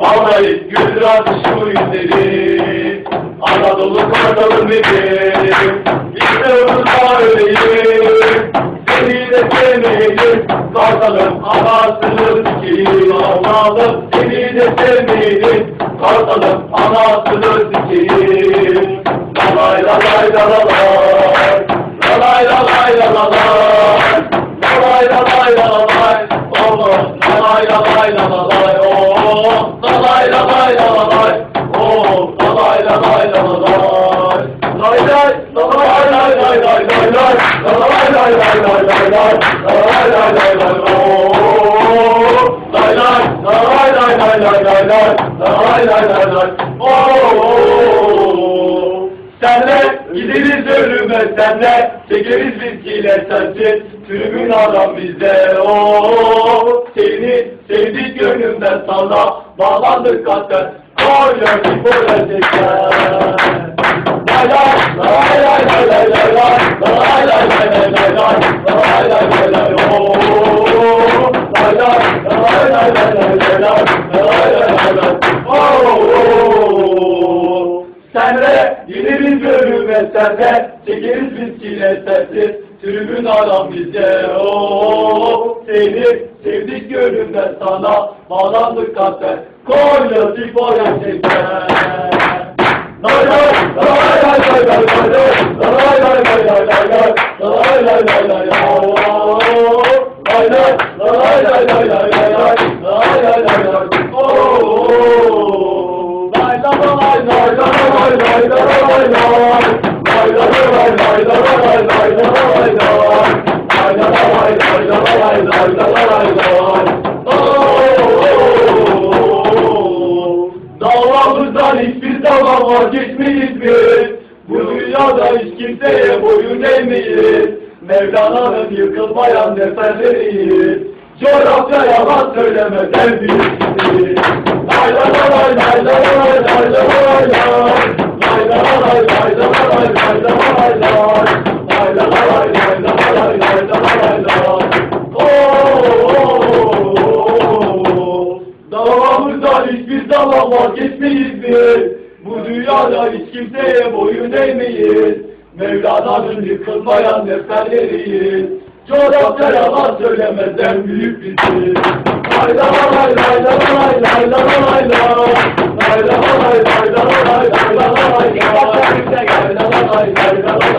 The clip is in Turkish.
Vallahi gül radyosu izledim. Anadolu kardalım dedim. İşte Rıza öleyim. Seni de sevmeyelim. Kartalım anasını sikeyim. Allah'ım seni de sevmeyelim. Kartalım anasını sikeyim. Lalay lalay lalay. Senle gideriz ölüme senle. Çekeriz riskiyle sensiz tribün adam bizde ooo seni sevdik gönlümden sana bağlandık kalpten. Koyar ki gerçekten Lay Senre gideriz ölüme senre Çekeriz biz çile sensiz. Tribün aram bize oh, Seni sevdik gönlümden sana Bağlandık kalpten. Konya spor erkekler Lay lay lay lay lay lay lay lay lay lay lay ooo Lay la la lay lay la la lay lay la la lay lay Lay la la lay Davamızdan hiçbir zaman vazgeçmeyiz biz. Bu dünyada hiç kimseye boyun eğmeyiz. Mevlana'nın yıkılmayan neferleriyiz. Coğrafya yalan söylemeden büyüksünüz. Lay la la lay lay la la lay lay la la lay lay. Lay la la lay lay la la lay lay Mevlana bizi kılmayan neferleriyiz Coğrafya yalan söylemeden büyük biziz. Layla lay lay lay lay lay lay lay lay Layla lay lay lay lay lay lay lay lay lay lay lay.